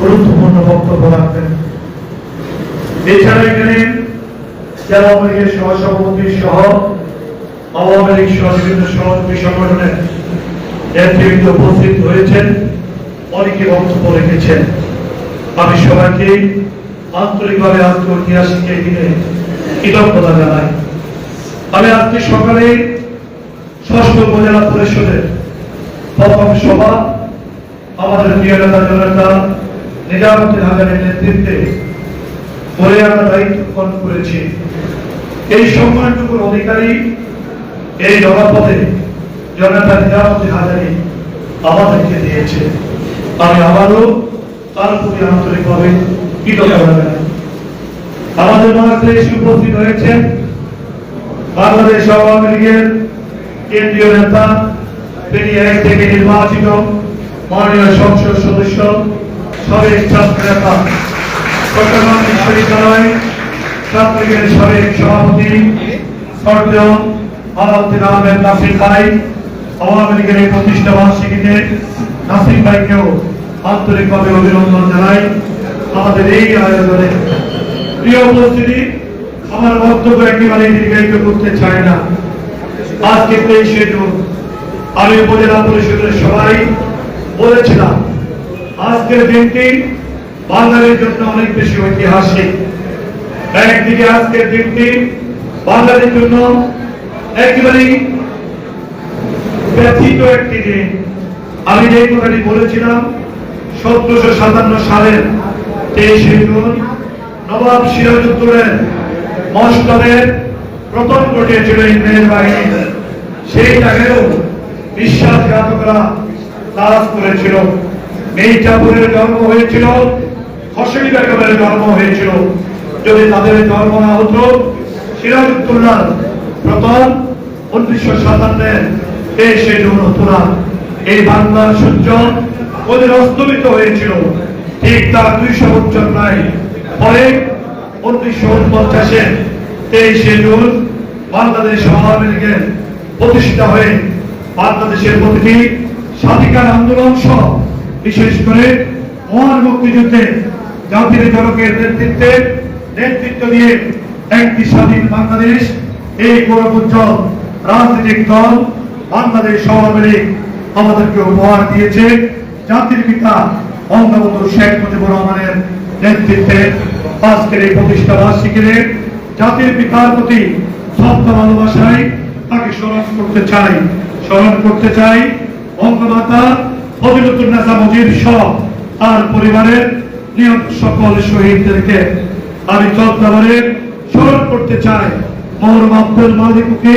গুরুত্বপূর্ণ বক্তব্য রাখবেন। এছাড়া এখানে আওয়ামী লীগের সহসভাপতি সহ আওয়ামী লীগ সহ বিভিন্ন সংগঠনের নেতৃত্ব উপস্থিত হয়েছেন, অনেকে বক্তব্য রেখেছেন। আমি সবাইকে আন্তরিকভাবে আত্মঐতিহাসিক এই দিনে কৃতজ্ঞতা জানাই। আমি আজকে সকালে ষষ্ঠ উপজেলা পরিষদের প্রথম সভা আমাদের প্রিয় নেতা জনতা নিজামুদ্দিন হাজারের নেতৃত্বে করে আমরা দায়িত্ব পালন করেছি। এই সম্মানটুকুর অধিকারী এই জনপদে জনতা নিজামুদ্দিন হাজারি আমাদেরকে দিয়েছে। আমি আবারও তার প্রতি আন্তরিকভাবে কৃতজ্ঞতা জানাই। আমাদের মাঝে এসে উপস্থিত হয়েছেন বাংলাদেশ আওয়ামী লীগের কেন্দ্রীয় নেতা থেকে নির্বাচিত মাননীয় সংসদ সদস্য, সাবেক ছাত্র নেতা চট্টগ্রাম বিশ্ববিদ্যালয় ছাত্রলীগের সাবেক সভাপতি সর্দেয় আলাউদ্দিন আহমেদ নাসির ভাই, আওয়ামী লীগের এই প্রতিষ্ঠা বার্ষিকীতে নাসির ভাইকেও আন্তরিকভাবে অভিনন্দন জানাই। আমাদের এই আয়োজনে প্রিয় উপস্থিতি, আমার বক্তব্য একেবারে দীর্ঘায়িত করতে চায় না। আজকে তেইশে জুন, আমি উপজেলা পরিষদের সবাই বলেছিলাম, আজকের দিনটি বাঙালির জন্য অনেক বেশি ঐতিহাসিক। একদিকে আজকের দিনটি বাঙালির জন্য একেবারেই ব্যথিত একটি দিন। আমি যে কথাটি বলেছিলাম, সতেরোশো সাতান্ন সালের তেইশে জুন নবাব সিরাজউদ্দৌলের মস্তবের প্রথম ঘটিয়েছিল ইংরেজ বাহিনী। সেই জায়গায়ও বিশ্বাসঘাতকরা কাজ করেছিল। মির্জাপুরের জন্ম হয়েছিল হসনি বেগমের জন্ম হয়েছিল। যদি তাদের জন্ম না হতো, সিরাজউদ্দৌলার প্রথম উনিশশো সাতান্নের তেইশে জুন হতো না এই বাংলার সূর্য ওদের অস্তমিত হয়েছিল। ঠিক তার দুইশো বছর প্রায় পরে উনিশশো উনপঞ্চাশে তেইশে জুন বাংলাদেশ আওয়ামী লীগের প্রতিষ্ঠা হয়ে বাংলাদেশের প্রতিটি স্বাধিকার আন্দোলন সহ বিশেষ করে মহান মুক্তিযুদ্ধে জাতির জনকের নেতৃত্বে নেতৃত্ব দিয়ে একটি স্বাধীন বাংলাদেশ, এই গৌরবোজ্জ্বল রাজনৈতিক দল বাংলাদেশ লীগ আমাদেরকে উপহার দিয়েছে। জাতির পিতা বঙ্গবন্ধু শেখ মুজিবুর রহমানের নেতৃত্বে আজকের এই প্রতিষ্ঠা বার্ষিকীর জাতির পিতার প্রতি শ্রদ্ধা ভালোবাসায় তাকে স্মরণ করতে চাই, স্মরণ করতে চাই। বঙ্গমাতা ফজিলতুল নেসা মুজিব সহ তার পরিবারের নিহত সকল শহীদদেরকে আমি শ্রদ্ধাভরে স্মরণ করতে চাই। মহরম আব্দুল মালিককে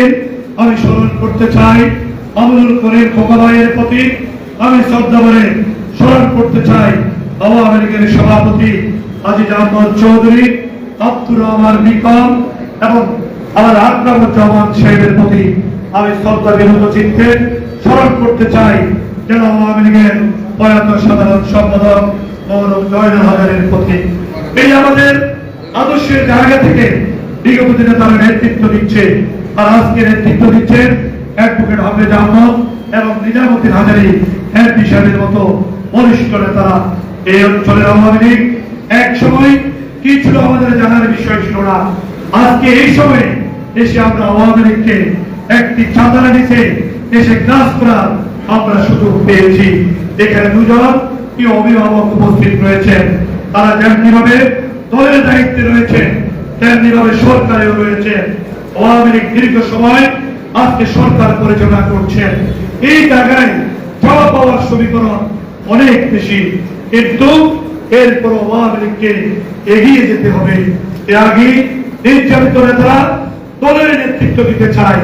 আমি স্মরণ করতে চাই। আমলুল করিম খোকাবাইয়ের প্রতি আমি শ্রদ্ধাভরে স্মরণ করতে চাই। আওয়ামী লীগের সভাপতি আজিজ আহমদ চৌধুরী, আব্দুর রহমান নিকম এবং আমার আকরামুজ্জামান সাহেবের প্রতি আমি শ্রদ্ধা বিনোদ চিত্তে স্মরণ করতে চাই, যেন আওয়ামী লীগের প্রয়াত সাধারণ সম্পাদক মৌরব জয়নুল হাজারের প্রতি। এই আমাদের আদর্শের জায়গা থেকে বিগত দিনে তারা নেতৃত্ব দিচ্ছে, আর আজকে নেতৃত্ব দিচ্ছেন অ্যাডভোকেট হাফেজ আহমদ এবং নিজামুদ্দিন হাজারি, এমপি সাহেবের মতো বরিষ্ঠ নেতারা। এই অঞ্চলের আওয়ামী লীগ এক সময় কি ছিল আমাদের জানার বিষয় ছিল না। আজকে এই সময়ে এসে আমরা আওয়ামী লীগকে একটি চাঁদানা নিচে এসে গ্রাস করার আমরা সুযোগ পেয়েছি। এখানে দুজন কি অভিভাবক উপস্থিত রয়েছেন তারা যেমনি ভাবে দলের দায়িত্বে রয়েছে তেমনি ভাবে সরকারেও রয়েছে। আওয়ামী লীগ দীর্ঘ সময় আজকে সরকার পরিচালনা করছেন এই জায়গায় জবাব পাওয়ার সমীকরণ অনেক বেশি। কিন্তু এরপর আওয়ামী লীগকে এগিয়ে যেতে হবে। এর আগে নির্যাতিত নেতারা দলের নেতৃত্ব দিতে চায়।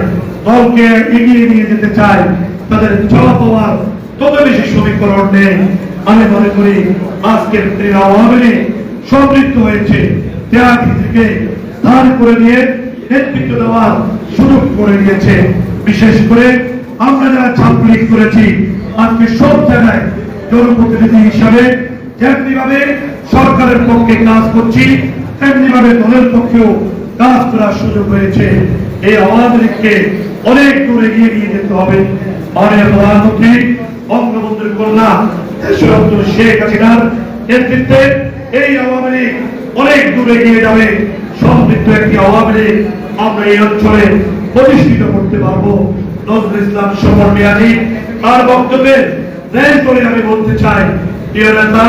দলকে এগিয়ে নিয়ে যেতে চায়, তাদের জবাব পাওয়ার তত বেশি সমীকরণ নেই। আমি মনে করি আজকের দিনে আওয়ামী সমৃদ্ধ হয়েছে। ত্যাগী থেকে ধার করে নিয়ে নেতৃত্ব দেওয়ার সুযোগ করে দিয়েছে বিশেষ করে আমরা যারা ছাত্রলীগ করেছি, আজকে সব জায়গায় জনপ্রতিনিধি হিসাবে যেমনি ভাবে সরকারের পক্ষে কাজ করছি তেমনি ভাবে দলের পক্ষেও কাজ করার সুযোগ হয়েছে। এই আওয়ামী লীগকে অনেক দূর এগিয়ে নিয়ে যেতে হবে। মাননীয় প্রধানমন্ত্রী, বঙ্গবন্ধুর কন্যা দেশরত্ন শেখ হাসিনার নেতৃত্বে এই আওয়ামী লীগ অনেক দূর এগিয়ে যাবে। সমৃদ্ধ একটি আওয়ামী লীগ আমরা এই অঞ্চলে প্রতিষ্ঠিত করতে পারব। নজরুল ইসলাম সমর মেয়াদি তার বক্তব্যে রেল করে আমি বলতে চাই, প্রিয় নেতা,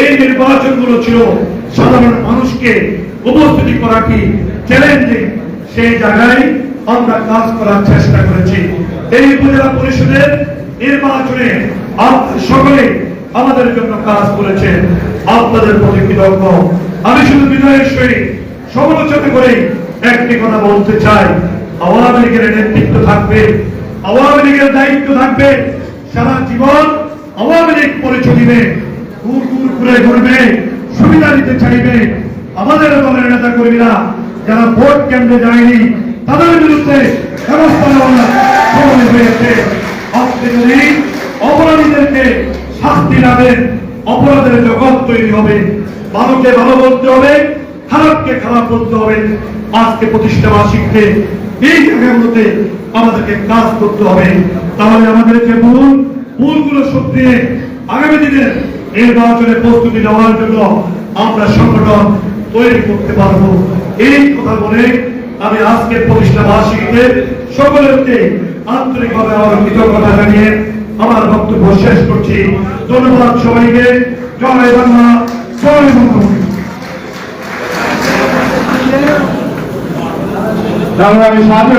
এই নির্বাচনগুলো ছিল সাধারণ মানুষকে উপস্থিতি করা কি চ্যালেঞ্জিং সেই জায়গায় আমরা কাজ করার চেষ্টা করেছি। এই উপজেলা পরিষদের নির্বাচনে সকলে আমাদের জন্য কাজ করেছেন আপনাদের প্রতি কৃতজ্ঞ। আমি শুধু বিনয়ের সহিত সমালোচনা করে একটি কথা বলতে চাই। আওয়ামী লীগের নেতৃত্ব থাকবে, আওয়ামী লীগের দায়িত্ব থাকবে। সারা জীবন আওয়ামী লীগ পরিচয় দিবে দূর দূর ঘুরে ঘুরবে, সুবিধা দিতে চাইবে। আমাদের দলের নেতা কর্মীরা যারা ভোট কেন্দ্রে যায়নি তাদের বিরুদ্ধে ব্যবস্থা নেওয়ার সময় হয়েছে আজকে যদি অপরাধীদেরকে শাস্তি না দেন, অপরাধের জগৎ তৈরি হবে ভালোকে ভালো বলতে হবে, খারাপকে খারাপ বলতে হবে। আজকে প্রতিষ্ঠা বার্ষিককে এই জায়গাগুলোতে আমাদেরকে কাজ করতে হবে। তাহলে আমাদের যে মূল, মূলগুলো সক্রিয় আগামী দিনের নির্বাচনে প্রস্তুতি নেওয়ার জন্য আমরা সংগঠন তৈরি করতে পারব। এই কথা বলে আমি আজকের প্রতিষ্ঠা বার্ষিকীতে সকলেরকে আন্তরিকভাবে আমার কৃতজ্ঞতা জানিয়ে আমার বক্তব্য শেষ করছি। ধন্যবাদ সবাইকে। জয় বাংলা জয় বাংলা আমি সাথী